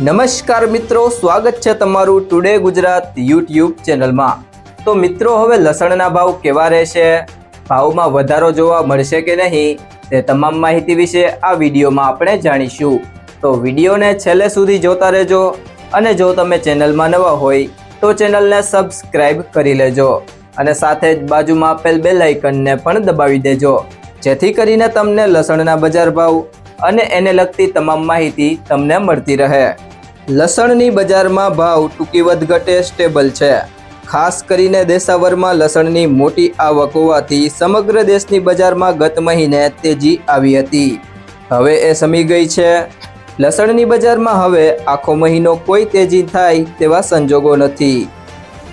નમસ્કાર મિત્રો, સ્વાગત છે તમારું ટુડે ગુજરાત યુટ્યુબ ચેનલમાં. તો મિત્રો, હવે લસણના ભાવ કેવા રહેશે? ભાવમાં વધારો જોવા મળશે કે નહીં? તે તમામ માહિતી વિશે આ વિડીયોમાં આપણે જાણીશું. તો વિડીયોને છેલ્લે સુધી જોતા રહેજો અને જો તમે ચેનલમાં નવા હોય, તો ચેનલને સબસ્ક્રાઈબ કરી લેજો અને સાથે જ બાજુમાં આપેલ બે લાઇકનને પણ દબાવી દેજો. જેથી કરીને તમને લસણના બજાર ભાવ અને એને લગતી તમામ માહિતી તમને મળતી રહે. લસણની બજારમાં ભાવ ટૂંકી વધઘટે સ્ટેબલ છે. ખાસ કરીને દેશાવરમાં લસણની મોટી આવક હોવાથી સમગ્ર દેશની બજારમાં ગત મહિને તેજી આવી હતી. હવે એ સમી ગઈ છે. લસણની બજારમાં હવે આખો મહિનો કોઈ તેજી થાય તેવા સંજોગો નથી.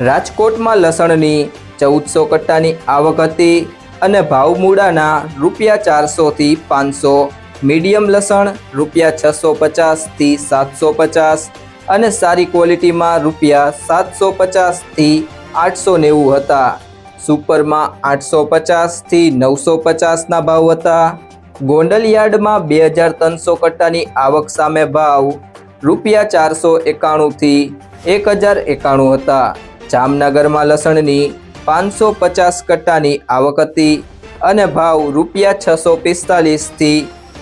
રાજકોટમાં લસણની ચૌદસો કટ્ટાની આવક હતી અને ભાવ મૂળાના રૂપિયા ચારસોથી પાંચસો મીડિયમ લસણ, રૂપિયા છસો પચાસથી સાતસો પચાસ અને સારી ક્વોલિટીમાં રૂપિયા સાતસો પચાસથી આઠસો નેવું હતા. સુપરમાં આઠસો પચાસથી નવસો પચાસના ભાવ હતા. ગોંડલ યાર્ડમાં બે હજાર ત્રણસો કટ્ટાની આવક સામે ભાવ રૂપિયા ચારસો એકાણુંથી એક હજાર એકાણું હતા. જામનગરમાં લસણની પાંચસો પચાસ કટ્ટાની આવક હતી અને ભાવ રૂપિયા છસો પિસ્તાલીસથી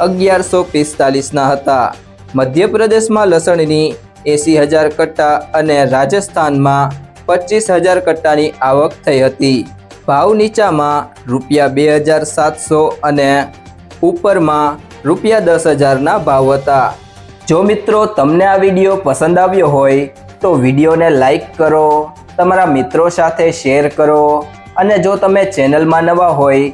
અગિયારસો પિસ્તાલીસના હતા. મધ્યપ્રદેશમાં લસણની એંસી હજાર કટ્ટા અને રાજસ્થાનમાં પચીસ હજાર કટ્ટાની આવક થઈ હતી. ભાવ નીચામાં રૂપિયા બે હજાર સાતસો અને ઉપરમાં રૂપિયા દસ હજારના ભાવ હતા. જો મિત્રો તમને આ વીડિયો પસંદ આવ્યો હોય, તો વિડીયોને લાઈક કરો, તમારા મિત્રો સાથે શેર કરો અને જો તમે ચેનલમાં નવા હોય